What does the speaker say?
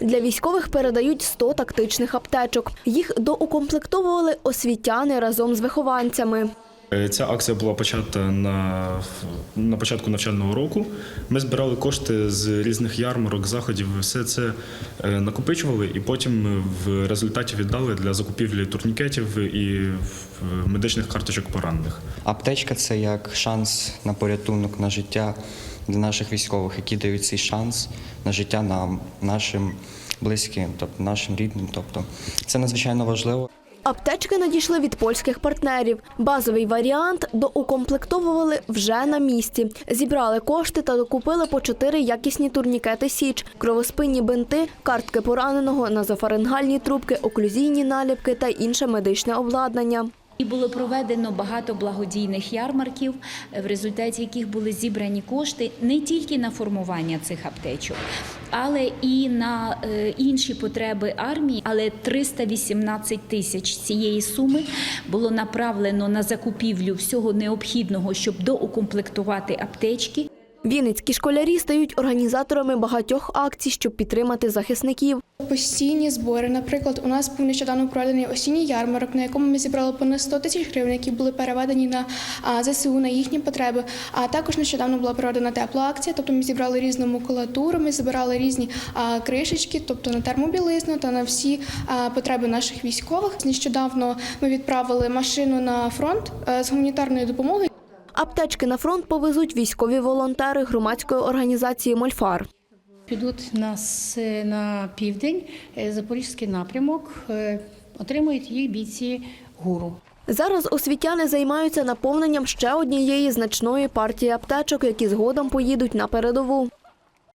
Для військових передають 100 тактичних аптечок. Їх доукомплектовували освітяни разом з вихованцями. Е, Ця акція була почата на, на початку навчального року. Ми збирали кошти з різних ярмарок, заходів. Все це е, накопичували і потім в результаті віддали для закупівлі турнікетів і медичних карточок поранених. Аптечка це як шанс на порятунок на життя для наших військових, які дають цей шанс на життя нам, нашим близьким, тобто нашим рідним. Тобто це надзвичайно важливо. Аптечки надійшли від польських партнерів. Базовий варіант доукомплектовували вже на місці. Зібрали кошти та докупили по чотири якісні турнікети Січ, кровоспинні бинти, картки пораненого, назофарингальні трубки, оклюзійні наліпки та інше медичне обладнання. І було проведено багато благодійних ярмарків, в результаті яких були зібрані кошти не тільки на формування цих аптечок, але і на е, інші потреби армії. Але 318 тисяч цієї суми було направлено на закупівлю всього необхідного, щоб доукомплектувати аптечки. Вінницькі школярі стають організаторами багатьох акцій, щоб підтримати захисників. Постійні збори. Наприклад, у нас був нещодавно проведений осінній ярмарок, на якому ми зібрали понад 100 тисяч гривень, які були переведені на ЗСУ, на їхні потреби. А також нещодавно була проведена тепла акція, тобто ми зібрали різну макулатуру, ми збирали різні кришечки, тобто на термобілизну та на всі потреби наших військових. Нещодавно ми відправили машину на фронт е, з гуманітарною допомогою. Аптечки на фронт повезуть військові волонтери громадської організації Мольфар. Підуть нас на південь, е, Запорізький напрямок, е, отримують їх бійці гуру. Зараз освітяни займаються наповненням ще однієї значної партії аптечок, які згодом поїдуть на передову.